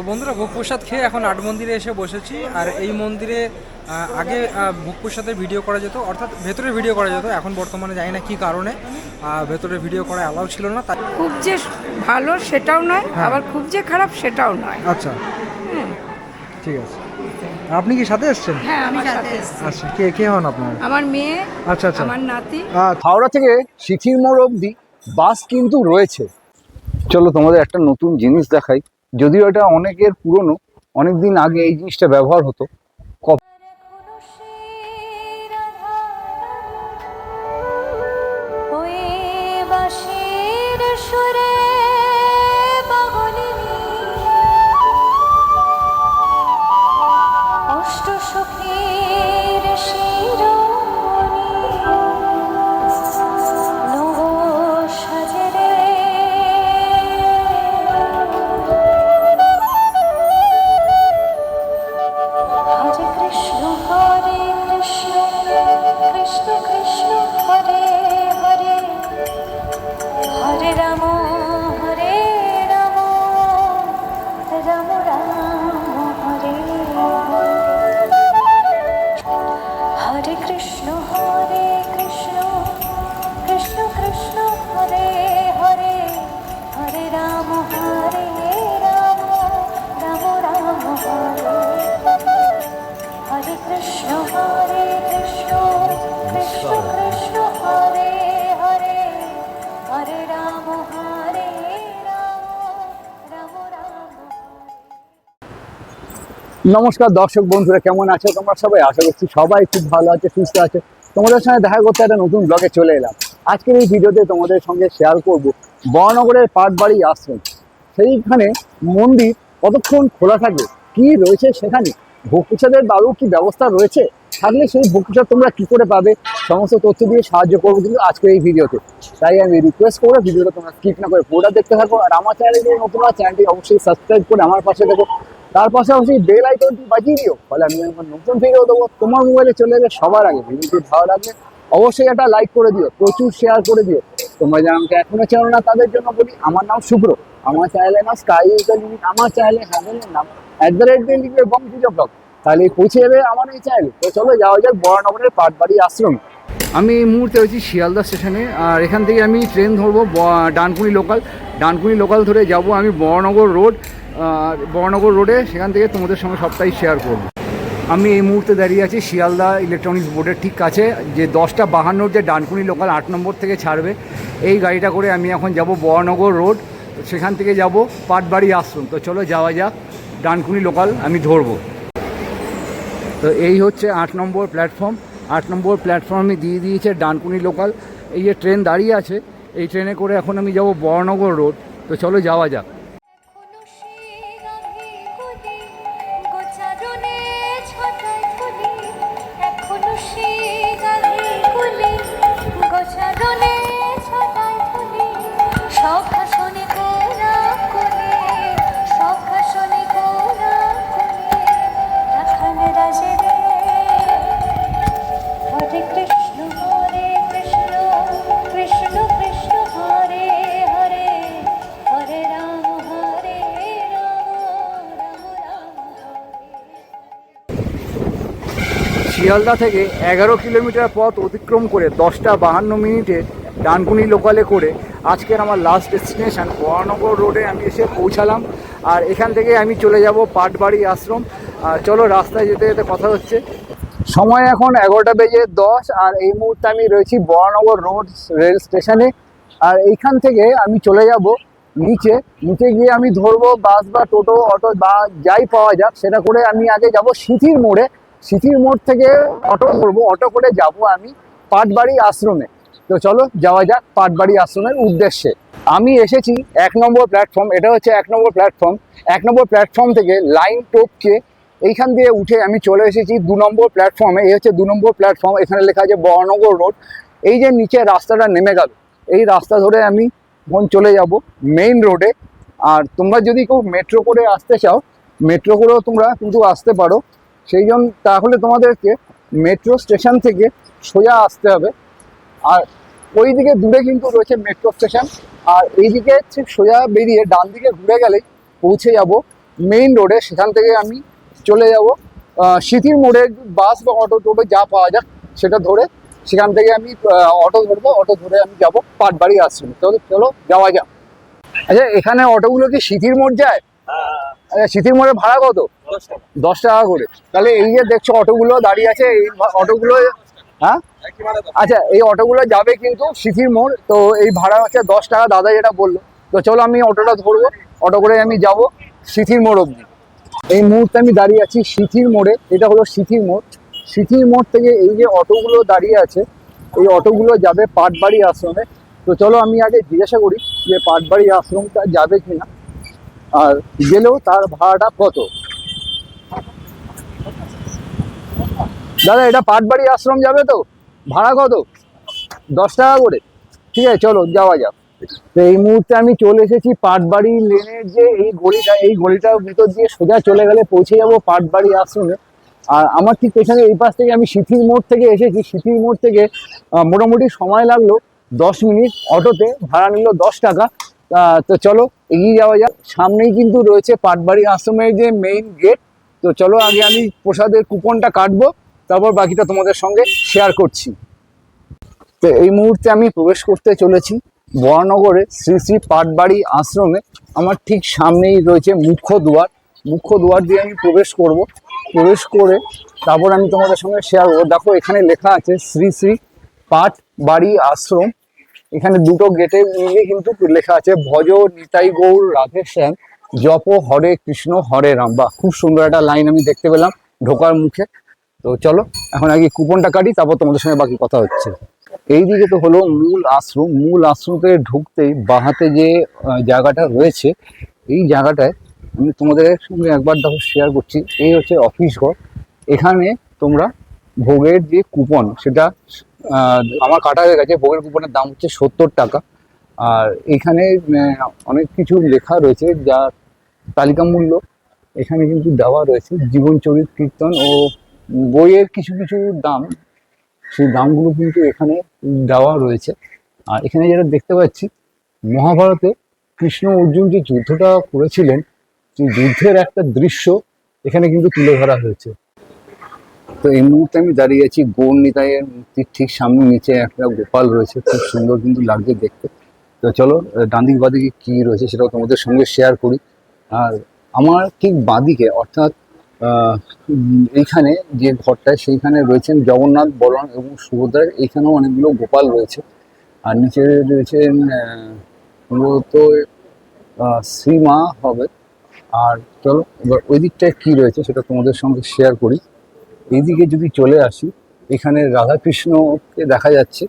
তো বন্ধুরা ভোগ প্রসাদ খেয়ে এখন আট মন্দিরে এসে বসেছি। আর এই মন্দিরে আগে ভোগ প্রসাদের ভিডিও করা যেত অর্থাৎ ভেতরে ভিডিও করা যেত এখন বর্তমানে জানি না কী কারণে ভেতরে ভিডিও করা অ্যালাউ ছিল না তাই খুব যে ভালো সেটাও নয় আবার খুব যে খারাপ সেটাও নয়। আচ্ছা। ঠিক আছে। আপনি কি সাথে এসছেন? হ্যাঁ আমার সাথে আচ্ছা কে কে হন আপনার? আমার মেয়ে আচ্ছা আচ্ছা। আমার নাতি। হাওড়া থেকে সিথির মোড় অবধি বাস কিন্তু রয়েছে। চলো তোমাদের একটা নতুন জিনিস দেখাই। যদিও এটা অনেকের পুরনো অনেক দিন আগে এই জিনিসটা ব্যবহার হতো। সুরে নমস্কার দর্শক বন্ধুরা, কেমন আছো তোমরা সবাই? আশা করছি সবাই খুব ভালো আছে, সুস্থ আছে। তোমাদের সঙ্গে দেখা করতে একটা নতুন ব্লগে চলে এলাম। আজকের এই ভিডিওতে তোমাদের সঙ্গে শেয়ার করব বড়নগরের পাটবাড়ি আশ্রম। সেইখানে মন্দির কতক্ষণ খোলা থাকে কি রয়েছে সেখানে? প্রসাদের বাবু কি ব্যবস্থা রয়েছে? থাকলে সেই প্রসাদ তোমরা কি করে পাবে? সমস্ত তথ্য দিয়ে সাহায্য করব কিন্তু আজকের এই ভিডিওতে। তাই আমি রিকোয়েস্ট করব ভিডিওটা তোমরা স্কিপ না করে পুরোটা দেখতে থাকো। আর আমার চ্যানেলে নতুন চ্যানেলটি অবশ্যই সাবস্ক্রাইব করে আমার পাশে দেখো তার পাশাপাশি বেল আইকনটি বাজিয়ে দিও। ফলে আমি যখন নতুন ভিডিও দেবো। তোমার মোবাইলে চলে যাবে সবার আগে ভিডিওটি ভালো লাগবে। অবশ্যই একটা লাইক করে দিও। প্রচুর শেয়ার করে দিও। তোমরা যারা আমাকে এখনও চেনো না, তাদের জন্য বলি, আমার নাম শুভ্র আমার চ্যানেলের নাম স্কাই আমার চ্যানেলে হ্যান্ডেলের নাম তাহলে পৌঁছে যাবে আমার এই চ্যানেলে তো চলো যাওয়া যাক বড়নগরের পাটবাড়ি আশ্রম। আমি এই মুহূর্তে হয়েছি শিয়ালদা স্টেশনে। আর এখান থেকে আমি ট্রেন ধরবো ডানকুনি লোকাল ডানকুনি লোকাল ধরে যাব আমি বড়নগর রোড আর বড়নগর রোডে সেখান থেকে তোমাদের সঙ্গে সবটাই শেয়ার করব। আমি এই মুহূর্তে দাঁড়িয়ে আছি শিয়ালদা ইলেকট্রনিক্স বোর্ডের ঠিক কাছে, যে দশটা বাহান্নর যে ডানকুনি লোকাল আট নম্বর থেকে ছাড়বে, এই গাড়িটা করে আমি এখন যাব বড়নগর রোড সেখান থেকে যাব পাটবাড়ি আশ্রম। তো চলো যাওয়া যাক। ডানকুনি লোকাল, আমি ধরবো। তো এই হচ্ছে আট নম্বর প্ল্যাটফর্ম। আট নম্বর প্ল্যাটফর্মে দিয়ে দিয়েছে ডানকুনি লোকাল। এই যে ট্রেন দাঁড়িয়ে আছে, এই ট্রেনে করে এখন আমি যাব বড়নগর রোড। তো চলো যাওয়া যাক। শিয়ালদা থেকে এগারো কিলোমিটার পথ অতিক্রম করে দশটা বাহান্ন মিনিটে ডানকুনি লোকালে করে আজকের আমার লাস্ট ডেস্টিনেশন বরানগর রোডে আমি এসে পৌঁছালাম। আর এখান থেকে আমি চলে যাব পাটবাড়ি আশ্রম। আর চলো রাস্তায় যেতে যেতে কথা হচ্ছে। সময় এখন এগারোটা বেজে দশ, আর এই মুহূর্তে আমি রয়েছি বরানগর রোড রেল স্টেশনে আর এইখান থেকে আমি চলে যাব নিচে। নিচে গিয়ে আমি ধরবো বাস বা টোটো, অটো বা যাই পাওয়া যাক, সেটা করে আমি আগে যাব সিঁথির মোড়ে। সিথির মোড় থেকে অটো ধরবো, অটো করে যাব আমি পাটবাড়ি আশ্রমে। তো চলো যাওয়া যাক পাটবাড়ি আশ্রমের উদ্দেশ্যে। আমি এসেছি এক নম্বর প্ল্যাটফর্ম এটা হচ্ছে এক নম্বর প্ল্যাটফর্ম এক নম্বর প্ল্যাটফর্ম থেকে লাইন টপকে এইখান দিয়ে উঠে আমি চলে এসেছি দু নম্বর প্ল্যাটফর্মে এই হচ্ছে দু নম্বর প্ল্যাটফর্ম এখানে লেখা আছে বহনগর রোড এই যে নিচে রাস্তাটা নেমে গেল, এই রাস্তা ধরে আমি এখন চলে যাব মেইন রোডে আর তোমরা যদি কেউ মেট্রো করে আসতে চাও মেট্রো করেও তোমরা কিন্তু আসতে পারো। সেই জন্য তাহলে তোমাদেরকে মেট্রো স্টেশন থেকে সোজা আসতে হবে। আর ওইদিকে দূরে কিন্তু রয়েছে মেট্রো স্টেশন আর এইদিকে ঠিক সোজা বেরিয়ে ডান দিকে ঘুরে গেলেই পৌঁছে যাব। মেইন রোডে সেখান থেকে আমি চলে যাব। সিটির মোড়ে বাস বা অটো টোটো যা পাওয়া যাক সেটা ধরে সেখান থেকে আমি অটো ধরবো অটো ধরে আমি যাব পাটবাড়ি আশ্রমে। চলো চলো যাওয়া যাক। আচ্ছা এখানে অটোগুলো কি সিটির মোড় যায়? আচ্ছা সিটির মোড়ে ভাড়া কত? দশ টাকা করে। তাহলে এই যে দেখছ অটোগুলো দাঁড়িয়ে আছে, এই অটোগুলো হ্যাঁ? আচ্ছা এই অটোগুলো যাবে কিন্তু সিথির মোড়, তো এই ভাড়া হচ্ছে দশ টাকা, দাদা যেটা বলল। তো চলো আমি অটোটা ধরবো, অটো করে আমি যাব সিথির মোড় অবধি। এই মুহূর্তে আমি দাঁড়িয়ে আছি সিথির মোড়ে, এটা হলো সিথির মোড়। সিথির মোড় থেকে এই যে অটোগুলো দাঁড়িয়ে আছে, এই অটোগুলো যাবে পাটবাড়ি আশ্রমে। তো চলো আমি আগে জিজ্ঞাসা করি যে পাটবাড়ি আশ্রমটা যাবে কিনা, আর গেলেও তার ভাড়াটা কত? দাদা, এটা পাটবাড়ি আশ্রম যাবে তো? ভাড়া কত? দশ টাকা করে। ঠিক আছে, চলো, যাওয়া যাক। তো এই মুহূর্তে আমি চলে এসেছি পাটবাড়ি লেনের যে এই গলিটা, এই গলিটার ভিতর দিয়ে সোজা চলে গেলে পৌঁছে যাব পাটবাড়ি আশ্রমে। আর আমার ঠিক পেছনে এই পাশ থেকে আমি সিথির মোড় থেকে এসেছি। সিথির মোড় থেকে মোটামুটি সময় লাগল দশ মিনিট অটোতে, ভাড়া নিল দশ টাকা। তো চলো, এগিয়ে যাওয়া যাক। সামনেই কিন্তু রয়েছে পাটবাড়ি আশ্রমের যে মেইন গেট তো চলো আগে আমি প্রসাদের কুপনটা কাটবো, তারপর বাকিটা তোমাদের সঙ্গে শেয়ার করছি। তো এই মুহূর্তে আমি প্রবেশ করতে চলেছি বরানগরে শ্রী শ্রী পাটবাড়ি আশ্রমে। আমার ঠিক সামনেই রয়েছে মুখ্য দুয়ার। মুখ্য দুয়ার দিয়ে আমি প্রবেশ করব। প্রবেশ করে তারপর আমি তোমাদের সঙ্গে শেয়ার করব। দেখো, এখানে লেখা আছে শ্রী শ্রী পাট বাড়ি আশ্রম। এখানে দুটো গেটে মিলিয়ে কিন্তু লেখা আছে, ভজ নিতাই গৌর রাধে শ্যাম। জপ হরে কৃষ্ণ, হরে রাম। বা খুব সুন্দর একটা লাইন আমি দেখতে পেলাম ঢোকার মুখে। তো চলো, এখন আগে কুপনটা কাটি, তারপর তোমাদের সঙ্গে বাকি কথা হচ্ছে। এইদিকে তো হলো মূল আশ্রম। মূল আশ্রম থেকে ঢুকতেই বাহাতে যে জায়গাটা রয়েছে, এই জায়গাটায় আমি তোমাদের সঙ্গে একবার দেখো শেয়ার করছি। এই হচ্ছে অফিস ঘর। এখানে তোমরা ভোগের যে কুপন সেটা আমার কাটা হয়ে গেছে। ভোগের কুপনের দাম হচ্ছে সত্তর টাকা। আর এখানে অনেক কিছু লেখা রয়েছে, যা তালিকা মূল্য এখানে কিন্তু দেওয়া রয়েছে। জীবন চরিত কীর্তন ও বইয়ের কিছু কিছু দাম। সেই দামগুলো কিন্তু এখানে দেওয়া রয়েছে। আর এখানে যেটা দেখতে পাচ্ছি মহাভারতে কৃষ্ণ অর্জুন যে যুদ্ধটা করেছিলেন সেই যুদ্ধের একটা দৃশ্য এখানে কিন্তু তুলে ধরা হয়েছে। তো এই মুহূর্তে আমি দাঁড়িয়ে আছি গৌর নিতাইয়ের মূর্তির ঠিক সামনে নিচে একটা গোপাল রয়েছে খুব সুন্দর কিন্তু লাগছে দেখতে। তো চলো আহ, ডান দিক বাদিকে কি রয়েছে সেটাও তোমাদের সঙ্গে শেয়ার করি। আর আমার ঠিক বাঁদিকে, অর্থাৎ এইখানে যে ঘরটায় সেইখানে রয়েছেন জগন্নাথ, বলরাম এবং সুভদ্রার। এইখানেও অনেকগুলো গোপাল রয়েছে। আর নিচে রয়েছেন মূলত শ্রীমা হবে। আর চলো, এবার ওই দিকটায় কী রয়েছে সেটা তোমাদের সঙ্গে শেয়ার করি। এইদিকে যদি চলে আসি, এখানে রাধাকৃষ্ণকে দেখা যাচ্ছে।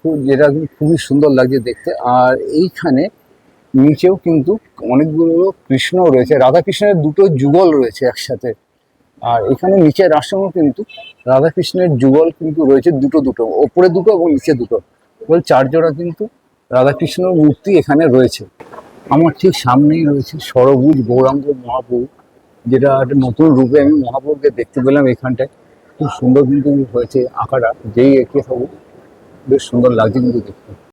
খুব, যেটা খুবই সুন্দর লাগছে দেখতে। আর এইখানে নিচেও কিন্তু অনেকগুলো কৃষ্ণ রয়েছে, রাধাকৃষ্ণের দুটো যুগল রয়েছে একসাথে। আর এখানে নিচের আশ্রমও কিন্তু রাধাকৃষ্ণের যুগল কিন্তু রয়েছে দুটো দুটো, ওপরে দুটো এবং নিচে দুটো। বল চার জোড়া কিন্তু রাধাকৃষ্ণ মূর্তি এখানে রয়েছে। আমার ঠিক সামনেই রয়েছে সরভুজ গৌরাঙ্গ মহাপ্রভু, যেটা একটা নতুন রূপে আমি মহাপ্রভুকে দেখতে পেলাম এখানটায়। খুব সুন্দর কিন্তু হয়েছে আঁকাটা, যেই এঁকে থাকুক, বেশ সুন্দর লাগছে কিন্তু দেখতে।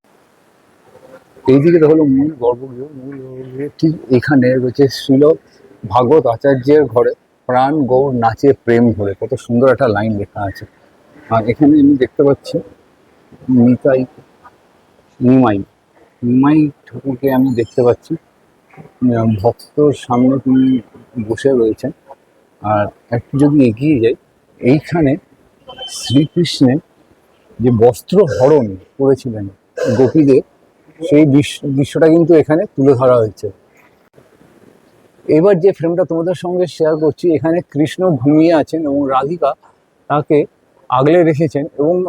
এইদিকে হলো মূল গর্ভগৃহ মূল গর্ভগৃহ ঠিক এখানে রয়েছে শিল ভাগবত আচার্যের ঘরে প্রাণ, গৌর নাচে প্রেম ধরে। কত সুন্দর একটা লাইন লেখা আছে। আর এখানে আমি দেখতে পাচ্ছি নিতাই, নিমাই। নিমাই ঠাকুরকে আমি দেখতে পাচ্ছি। ভক্তর সামনে তিনি বসে রয়েছেন। আর একটু যদি এগিয়ে যাই, এইখানে শ্রীকৃষ্ণের যে বস্ত্র হরণ করেছিলেন গোপীদের সেই দৃশ্য- দৃশ্যটা কিন্তু এখানে তুলে ধরা হয়েছে। এবার যে ফ্রেমটা তোমাদের সঙ্গে শেয়ার করছি, এখানে কৃষ্ণ ঘুমিয়ে আছেন এবং রাধিকা তাকে আগলে রেখেছেন এবং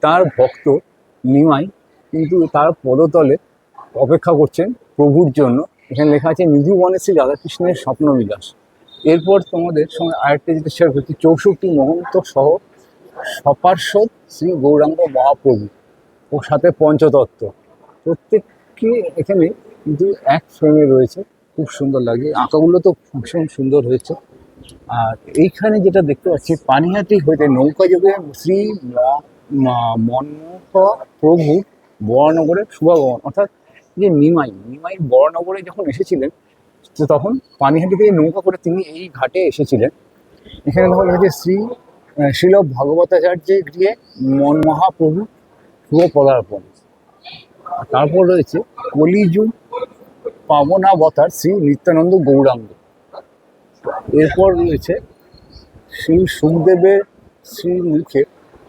তার ভক্ত নিমাই কিন্তু তার পদতলে অপেক্ষা করছেন প্রভুর জন্য। এখানে লেখা আছে, নিধু বনে শ্রী রাধাকৃষ্ণের স্বপ্ন বিলাস এরপর তোমাদের সঙ্গে আরেকটা যেটা শেয়ার করছি, চৌষট্টি মহন্ত সহ সপার্শ্বদ শ্রী গৌরাঙ্গ মহাপ্রভু ও সাথে পঞ্চতত্ত্ব। প্রত্যেককে এখানে কিন্তু এক ফ্রেমে রয়েছে। খুব সুন্দর লাগে। আঁকাগুলো তো ভীষণ সুন্দর হয়েছে। আর এইখানে যেটা দেখতে পাচ্ছি, পানিহাটি হইতে নৌকা যোগে শ্রী ম- ম- মন্মথ প্রভু বরানগরের শুভাগমন অর্থাৎ যে নিমাই নিমাই বরানগরে যখন এসেছিলেন, তো তখন পানিহাটি থেকে নৌকা করে তিনি এই ঘাটে এসেছিলেন। এখানে তখন রয়েছে শ্রী শিল ভগবতাচার্যের গৃহে মন মহাপ্রভু শুভ পদার্পণ। তারপর রয়েছে কলিযুগ পাবনাবতার শ্রী নিত্যানন্দ গৌরাঙ্গ। এরপর রয়েছে শ্রী সুখদেবের শ্রী মুখে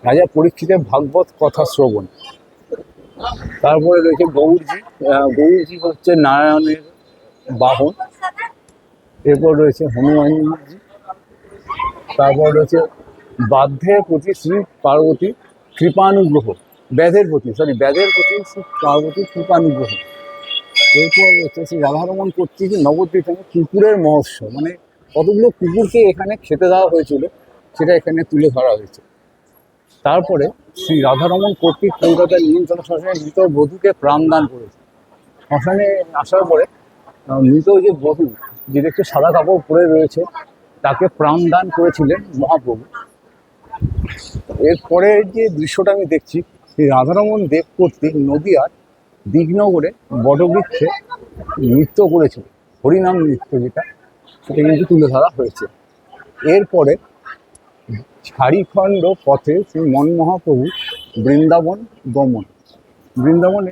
রাজা পরীক্ষিতের ভাগবত কথা শ্রবণ। তারপরে রয়েছে গৌরজি গৌরজি হচ্ছে নারায়ণের বাহন। এরপর রয়েছে হনুমানজি। তারপর রয়েছে বাধ্যের প্রতি শ্রী পার্বতী কৃপানুগ্রহ। ব্যাধের প্রতি সরি ব্যাধের প্রতি পার্বতী কৃপানুগ্রহ। এরপর রয়েছে শ্রী রাধারমন কর্তৃক নবদ্বীপে কুকুরের মহোৎসব। মানে কতগুলো কুকুরকে এখানে খেতে দেওয়া হয়েছিল, সেটা এখানে তুলে ধরা হয়েছে। তারপরে শ্রী রাধারমন কর্তৃক কলকাতার নিয়ন্ত্রণ শ্মশানে মৃত বধূকে প্রাণদান করেছে। শ্মশানে আসার পরে মৃত যে বধূ, যে দেখতে সাদা কাপড় পরে রয়েছে, তাকে প্রাণদান করেছিলেন মহাপ্রভু। এরপরে যে দৃশ্যটা আমি দেখছি শ্রী রাধারমন দেব কর্তৃক নদীয়ার দিগনগরে বটবৃক্ষে নৃত্য করেছিল। হরিনাম নৃত্য যেটা, সেটা কিন্তু তুলে ধরা হয়েছে। এরপরে ঝাড়িখণ্ড পথে শ্রী মন মহাপ্রভু বৃন্দাবন গমন। বৃন্দাবনে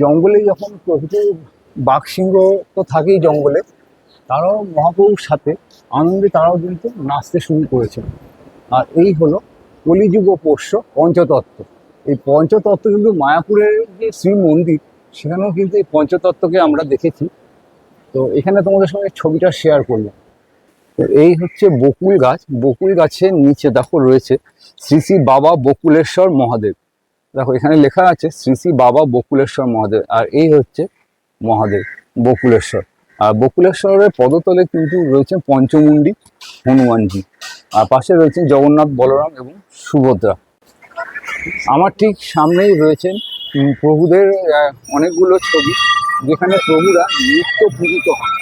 জঙ্গলে যখন প্রভৃতি বাঘসিংহ তো থাকেই জঙ্গলে, তারাও মহাপ্রভুর সাথে আনন্দে তারাও কিন্তু নাচতে শুরু করেছে। আর এই হলো কলিযুগ পোষ্য পঞ্চতত্ত্ব। এই পঞ্চতত্ত্ব কিন্তু মায়াপুরের যে শ্রী মন্দির সেখানেও কিন্তু এই পঞ্চতত্ত্বকে আমরা দেখেছি। তো এখানে তোমাদের সঙ্গে ছবিটা শেয়ার করলাম। তো এই হচ্ছে বকুল গাছ। বকুল গাছের নিচে দেখো রয়েছে শ্রী শ্রী বাবা বকুলেশ্বর মহাদেব। দেখো এখানে লেখা আছে শ্রী শ্রী বাবা বকুলেশ্বর মহাদেব, আর এই হচ্ছে মহাদেব বকুলেশ্বর। আর বকুলেশ্বরের পদতলে কিন্তু রয়েছে পঞ্চমুণ্ডী হনুমানজি। আর পাশে রয়েছেন জগন্নাথ বলরাম এবং সুভদ্রা। আমার ঠিক সামনেই রয়েছেন প্রভুদের অনেকগুলো ছবি যেখানে প্রভুরা নিত্য পূজিত হন।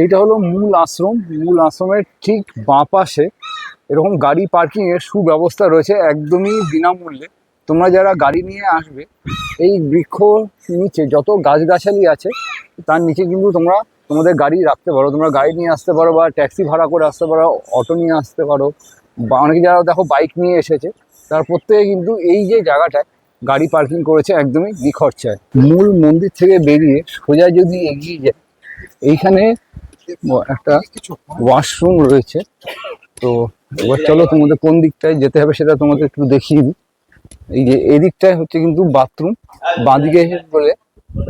এইটা হলো মূল আশ্রম। মূল আশ্রমের ঠিক বাঁ পাশে এরকম গাড়ি পার্কিং এর সুব্যবস্থা রয়েছে একদমই বিনামূল্যে। তোমরা যারা গাড়ি নিয়ে আসবে, এই বৃক্ষ নিচে যত গাছগাছালি আছে, তার নিচে কিন্তু তোমরা তোমাদের গাড়ি রাখতে পারো। তোমরা গাড়ি নিয়ে আসতে পারো বা ট্যাক্সি ভাড়া করে আসতে পারো, অটো নিয়ে আসতে পারো বা অনেকে যারা দেখো বাইক নিয়ে এসেছে, তার প্রত্যেকে কিন্তু এই যে জায়গাটায় গাড়ি পার্কিং করেছে একদমই নিখরচায় মূল মন্দির থেকে বেরিয়ে সোজা যদি এগিয়ে যায় এইখানে একটা ওয়াশরুম রয়েছে। তো এবার চলো তোমাদের কোন দিকটায় যেতে হবে সেটা তোমাদের একটু দেখিয়ে দিই। এই যে এদিকটায় হচ্ছে কিন্তু বাথরুম বাঁদিকে বলে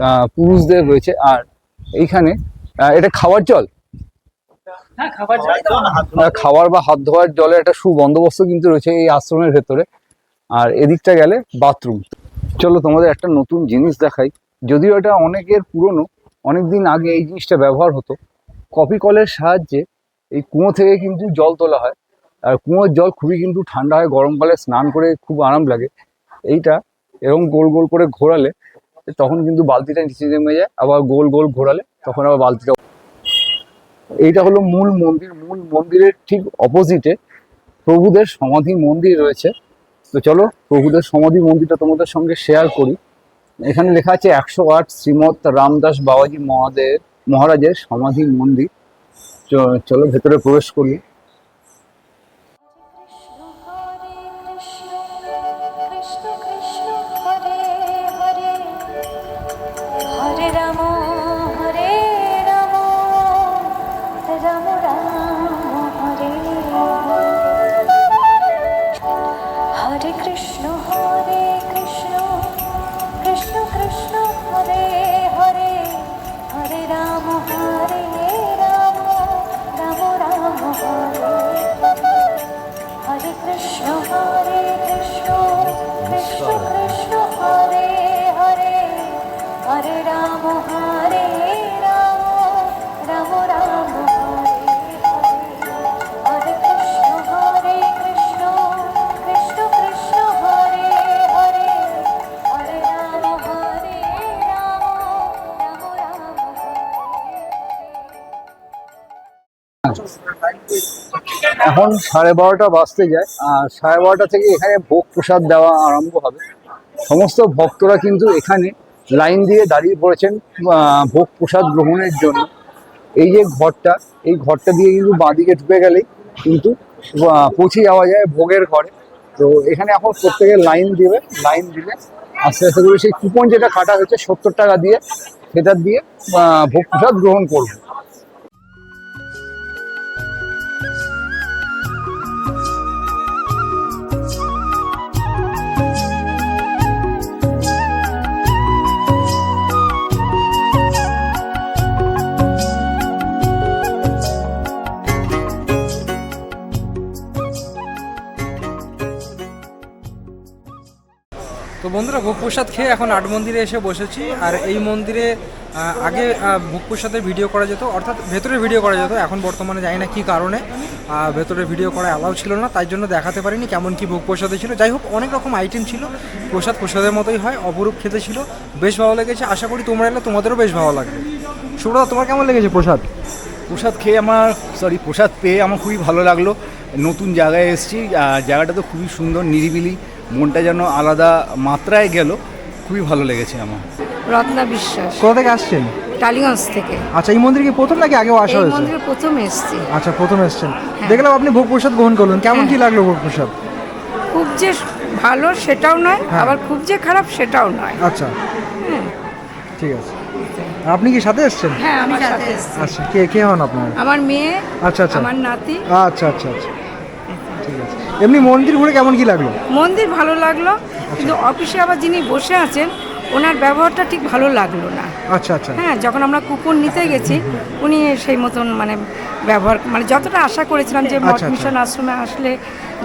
আহ, পুরুষদের রয়েছে। আর এইখানে আহ, এটা খাওয়ার জল? আহ, খাওয়ার বা হাত ধোয়ার জলের একটা সুবন্দোবস্ত কিন্তু রয়েছে এই আশ্রমের ভেতরে। আর এদিকটা গেলে বাথরুম চলো তোমাদের একটা নতুন জিনিস দেখাই। যদিও এটা অনেকের পুরনো অনেক দিন আগে এই জিনিসটা ব্যবহার হতো। কপি কলের সাহায্যে এই কুয়ো থেকে কিন্তু জল তোলা হয়। আর কুঁয়োর জল খুবই কিন্তু ঠান্ডা হয় গরমকালে স্নান করে খুব আরাম লাগে। এইটা এরকম গোল গোল করে ঘোরালে তখন কিন্তু বালতিটা নিচে নেমে যায়, আবার গোল গোল ঘোরালে তখন আবার বালতিটা এইটা হলো মূল মন্দির। মূল মন্দিরের ঠিক অপোজিটে প্রভুদের সমাধি মন্দির রয়েছে। তো চলো প্রভুদের সমাধি মন্দিরটা তোমাদের সঙ্গে শেয়ার করি। এখানে লেখা আছে একশো আট শ্রীমৎ রামদাস বাবাজি মহাদেব মহারাজের সমাধি মন্দির চলো ভেতরে প্রবেশ করি। রাম হরে এখন সাড়ে বারোটা বাজতে যায়। আর সাড়ে বারোটা থেকে এখানে ভোগ প্রসাদ দেওয়া আরম্ভ হবে। সমস্ত ভক্তরা কিন্তু এখানে লাইন দিয়ে দাঁড়িয়ে পড়েছেন ভোগ প্রসাদ গ্রহণের জন্য। এই যে ঘরটা, এই ঘরটা দিয়ে কিন্তু বাঁদিকে ঢুকে গেলেই কিন্তু পৌঁছে যাওয়া যায় ভোগের ঘরে। তো এখানে এখন প্রত্যেকের লাইন দিবে, লাইন দিলে আস্তে আস্তে করে সেই কুপন যেটা কাটা হয়েছে, সত্তর টাকা দিয়ে, সেটা দিয়ে ভোগ প্রসাদ গ্রহণ করবে। বন্ধুরা, ভোগ প্রসাদ খেয়ে এখন আট মন্দিরে এসে বসেছি। আর এই মন্দিরে আগে ভোগ প্রসাদের ভিডিও করা যেত, অর্থাৎ ভেতরে ভিডিও করা যেত, এখন বর্তমানে জানি না কী কারণে ভেতরে ভিডিও করা অ্যালাউ ছিল না, তাই জন্য দেখাতে পারিনি কেমন কি ভোগ প্রসাদে ছিল। যাই হোক, অনেক রকম আইটেম ছিল, প্রসাদ প্রসাদের মতোই হয়, অপরূপ খেতে ছিল, বেশ ভালো লেগেছে। আশা করি তোমরা এলে তোমাদেরও বেশ ভালো লাগবে। সুব্রতা, তোমার কেমন লেগেছে প্রসাদ? প্রসাদ খেয়ে আমার সরি প্রসাদ পেয়ে আমার খুবই ভালো লাগল। নতুন জায়গায় এসেছি জায়গাটা তো খুবই সুন্দর, নিরিবিলি। মনটা যেন আলাদা মাত্রায় গেল খুবই ভালো লেগেছে আমার। রত্না বিশ্বাস। কোথা থেকে আসছেন? টালিগঞ্জ থেকে। আচ্ছা এই মন্দিরে কি প্রথম নাকি আগেও আসা এই হয়েছে? মন্দিরে প্রথম এসেছি। আচ্ছা প্রথম এসছেন। দেখলাম আপনি ভোগ প্রসাদ গ্রহণ করলেন। কেমন কি লাগল ভোগ প্রসাদ? খুব যে ভালো সেটাও নয় হ্যাঁ। আবার খুব যে খারাপ সেটাও নয়। আচ্ছা। ঠিক আছে। আর আপনি কি সাথে এসছেন? হ্যাঁ আমি সাথে এসেছি। আচ্ছা কে কে হন আপনার? আমার মেয়ে আচ্ছা, আচ্ছা। আমার নাতি। আচ্ছা আচ্ছা আচ্ছা। এমনি মন্দির ঘুরে কেমন কি লাগল? মন্দির ভালো লাগল কিন্তু অফিসে আবার যিনি বসে আছেন ওনার ব্যবহারটা ঠিক ভালো লাগল না। আচ্ছা আচ্ছা। হ্যাঁ যখন আমরা কুপন নিতে গেছি উনি সেই মতন মানে ব্যবহার মানে যতটা আশা করেছিলাম যে মঠ আচ্ছা, আচ্ছা। মিশন আশ্রমে আসলে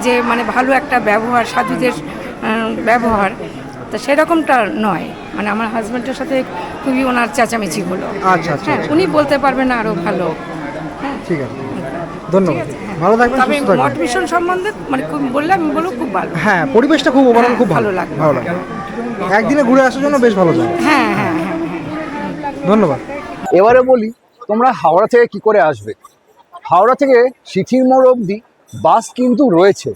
যে মানে ভালো একটা ব্যবহার সাধুদের ব্যবহার তা সেরকমটা নয়। মানে আমার হাজব্যান্ডের সাথে খুবই ওনার চেঁচামেচি হলো। আচ্ছা, আচ্ছা, হ্যাঁ আচ্ছা। উনি বলতে পারবেন আরও ভালো। হ্যাঁ ঠিক আছে। ধন্যবাদ। ভালো থাকবেন তবে সুস্থ মঠ থাকবেন মিশন সম্বন্ধে মানে খুব বললাম আমি বলব খুব ভালো। হ্যাঁ পরিবেশটা খুব ওভারঅল খুব ভালো ভালো লাগল। ভালো লাগল। একদিনে ঘুরে আসার জন্য বেশ ভালো লাগে হ্যাঁ হ্যাঁ হ্যাঁ ধন্যবাদ। এবারে বলি তোমরা হাওড়া থেকে কি করে আসবে? হাওড়া থেকে সিথির মোড় অবধি বাস কিন্তু রয়েছে।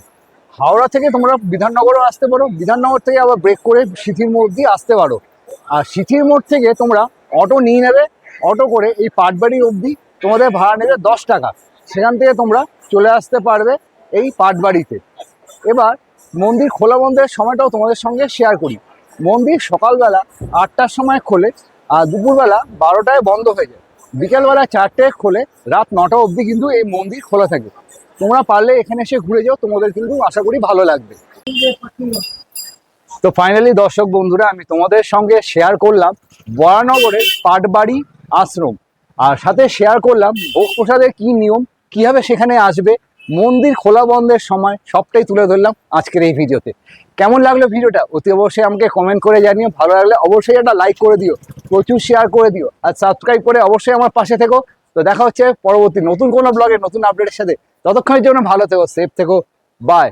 হাওড়া থেকে তোমরা বিধাননগরও আসতে পারো বিধাননগর থেকে আবার ব্রেক করে সিথির মোড় অবধি আসতে পারো। আর সিথির মোড় থেকে তোমরা অটো নিয়ে নেবে অটো করে এই পাটবাড়ি অবধি তোমাদের ভাড়া নেবে দশ টাকা। সেখান থেকে তোমরা চলে আসতে পারবে এই পাটবাড়িতে। এবার মন্দির খোলা বন্ধের সময়টাও তোমাদের সঙ্গে শেয়ার করি। মন্দির সকালবেলা আটটার সময় খোলে আর দুপুরবেলা বারোটায় বন্ধ হয়ে যায়। বিকেলবেলা চারটায় খোলে, রাত নটা অবধি কিন্তু এই মন্দির খোলা থাকে। তোমরা পারলে এখানে এসে ঘুরে যাও, তোমাদের কিন্তু আশা করি ভালো লাগবে। তো ফাইনালি দর্শক বন্ধুরা, আমি তোমাদের সঙ্গে শেয়ার করলাম বরানগরের পাটবাড়ি আশ্রম। আর সাথে শেয়ার করলাম ভোগ প্রসাদের কি নিয়ম কীভাবে সেখানে আসবে? মন্দির খোলা বন্ধের সময় সবটাই তুলে ধরলাম আজকের এই ভিডিওতে। কেমন লাগল ভিডিওটা? অতি অবশ্যই আমাকে কমেন্ট করে জানিও। ভালো লাগলে অবশ্যই একটা লাইক করে দিও। প্রচুর শেয়ার করে দিও। আর সাবস্ক্রাইব করে অবশ্যই আমার পাশে থেকো। তো দেখা হচ্ছে পরবর্তী নতুন কোনো ব্লগে নতুন আপডেটের সাথে। ততক্ষণের জন্য ভালো থেকো সেফ থেকো। বাই